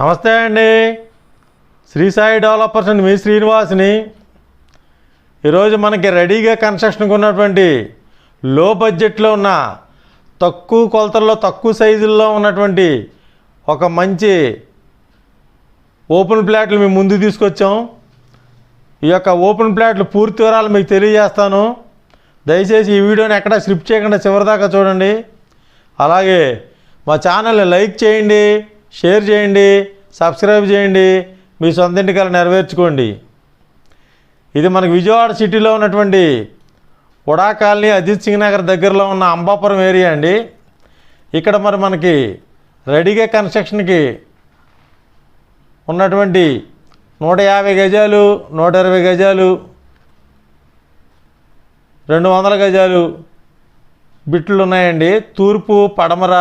నమస్తే అండి. శ్రీ సాయి డెవలపర్స్ అండి మీ శ్రీనివాస్ని. ఈరోజు మనకి రెడీగా కన్స్ట్రక్షన్కి ఉన్నటువంటి లో బడ్జెట్లో ఉన్న తక్కువ కొలతల్లో తక్కువ సైజుల్లో ఉన్నటువంటి ఒక మంచి ఓపెన్ ప్లాట్లు మేము ముందు తీసుకొచ్చాం. ఈ యొక్క ఓపెన్ ప్లాట్లు పూర్తి వివరాలు మీకు తెలియజేస్తాను. దయచేసి ఈ వీడియోని ఎక్కడ స్క్రిప్ట్ చేయకుండా చివరిదాకా చూడండి. అలాగే మా ఛానల్ని లైక్ చేయండి. షేర్ చేయండి సబ్స్క్రైబ్ చేయండి మీ సొంత ఇంటికల నెరవేర్చుకోండి. ఇది మనకి విజయవాడ సిటీలో ఉన్నటువంటి ఉడా కాలనీ అజిత్ సింగ్ నగర్ దగ్గరలో ఉన్న అంబాపురం ఏరియా అండి. ఇక్కడ మరి మనకి రెడీగా కన్స్ట్రక్షన్కి ఉన్నటువంటి నూట యాభై గజాలు నూట ఇరవై గజాలు రెండు వందల గజాలు బిట్లు ఉన్నాయండి. తూర్పు పడమర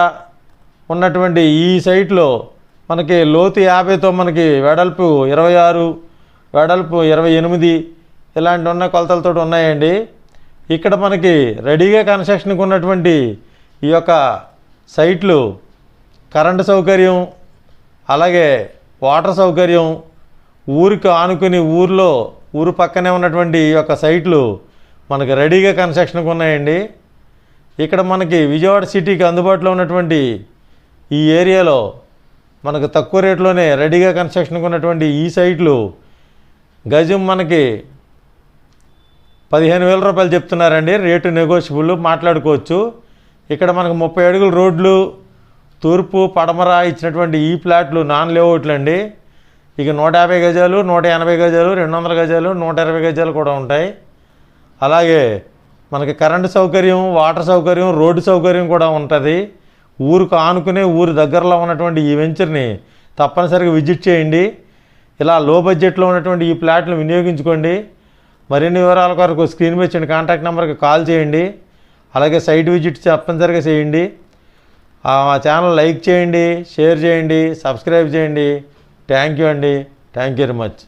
ఉన్నటువంటి ఈ సైట్లో మనకి లోతు యాభైతో మనకి వెడల్పు ఇరవై ఆరు వెడల్పు ఇరవై ఎనిమిది ఇలాంటి ఉన్న కొలతలతో ఉన్నాయండి. ఇక్కడ మనకి రెడీగా కన్స్ట్రక్షన్కి ఉన్నటువంటి ఈ యొక్క సైట్లు కరెంటు సౌకర్యం అలాగే వాటర్ సౌకర్యం ఊరికి ఆనుకుని ఊర్లో ఊరు పక్కనే ఉన్నటువంటి ఈ యొక్క సైట్లు మనకి రెడీగా కన్స్ట్రక్షన్కి ఉన్నాయండి. ఇక్కడ మనకి విజయవాడ సిటీకి అందుబాటులో ఉన్నటువంటి ఈ ఏరియాలో మనకు తక్కువ రేట్లోనే రెడీగా కన్స్ట్రక్షన్కి ఉన్నటువంటి ఈ సైట్లు గజం మనకి పదిహేను వేల రూపాయలు చెప్తున్నారండి. రేటు నెగోషియబుల్ మాట్లాడుకోవచ్చు. ఇక్కడ మనకు ముప్పై అడుగుల రోడ్లు తూర్పు పడమర ఇచ్చినటువంటి ఈ ప్లాట్లు నాన్ లేఅవుట్లు అండి. ఇక నూట యాభై గజాలు నూట ఎనభై గజాలు రెండు వందల గజాలు నూట ఇరవై గజాలు కూడా ఉంటాయి. అలాగే మనకి కరెంటు సౌకర్యం వాటర్ సౌకర్యం రోడ్డు సౌకర్యం కూడా ఉంటుంది. ఊరుకు ఆనుకునే ఊరు దగ్గరలో ఉన్నటువంటి ఈ వెంచర్ని తప్పనిసరిగా విజిట్ చేయండి. ఇలా లో బడ్జెట్లో ఉన్నటువంటి ఈ ప్లాట్ను వినియోగించుకోండి. మరిన్ని వివరాల కొరకు స్క్రీన్ మీద ఇచ్చిన కాంటాక్ట్ నెంబర్కి కాల్ చేయండి. అలాగే సైట్ విజిట్ తప్పనిసరిగా చేయండి. మా ఛానల్ లైక్ చేయండి షేర్ చేయండి సబ్స్క్రైబ్ చేయండి. థ్యాంక్ యూ అండి. Thank you very much.